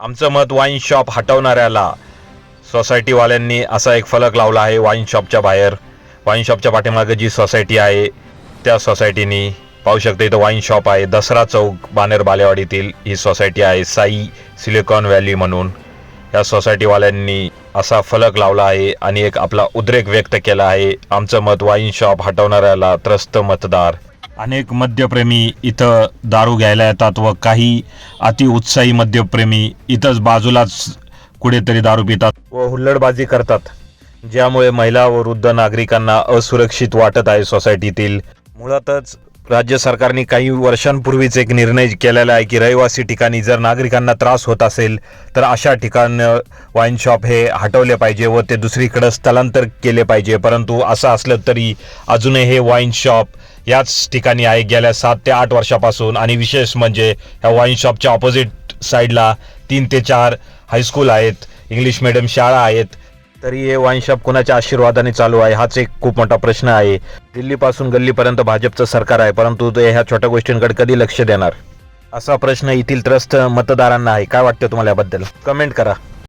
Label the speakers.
Speaker 1: आमचं मत wine shop हटवणाऱ्याला. सोसायटीवाल्यांनी असा एक फलक लावला आहे वाईन शॉपच्या बाहेर. वाईन शॉपच्या पाठीमागे जी सोसायटी आहे त्या सोसायटीनी पाहू शकता इथं वाईन शॉप आहे. दसरा चौक बानेर बालेवाडीतील ही सोसायटी आहे साई सिलिकॉन व्हॅली म्हणून. या सोसायटीवाल्यांनी असा फलक लावला आहे आणि एक आपला उद्रेक व्यक्त केला आहे. आमचं मत वाईन शॉप हटवणाऱ्याला त्रस्त मतदार. अनेक मद्यप्रेमी इथं दारू घ्यायला येतात व काही अतिउत्साही मद्यप्रेमी इथंच बाजूलाच कुठेतरी दारू पितात व हुल्लडबाजी करतात ज्यामुळे महिला व वृद्ध नागरिकांना असुरक्षित वाटत आहे सोसायटीतील मुळातच राज्य सरकारने काही वर्षांपूर्वीच एक निर्णय केलेला आहे की रहिवासी ठिकाणी जर नागरिकांना त्रास होत असेल तर अशा ठिकाण वाईन शॉप हे हटवले पाहिजे व ते दुसरीकडे स्थलांतर केले पाहिजे. परंतु असं असलं तरी अजूनही हे वाईन शॉप याच ठिकाणी आहे. गेल्या सात ते आठ वर्षापासून आणि विशेष म्हणजे ह्या वाईन शॉपच्या ऑपोजिट साईडला तीन ते चार हायस्कूल आहेत. इंग्लिश मिडियम शाळा आहेत. तरी हे वाईन शॉप आशीर्वादाने चालू आहे हाच एक खूप मोठा प्रश्न आहे. दिल्लीपासून गल्लीपर्यंत भाजपचं सरकार आहे परंतु ते ह्या छोट्या गोष्टींकडे कधी लक्ष देणार? असा प्रश्न येथील त्रस्त मतदारांना आहे. काय वाटतं तुम्हाला याबद्दल? कमेंट करा.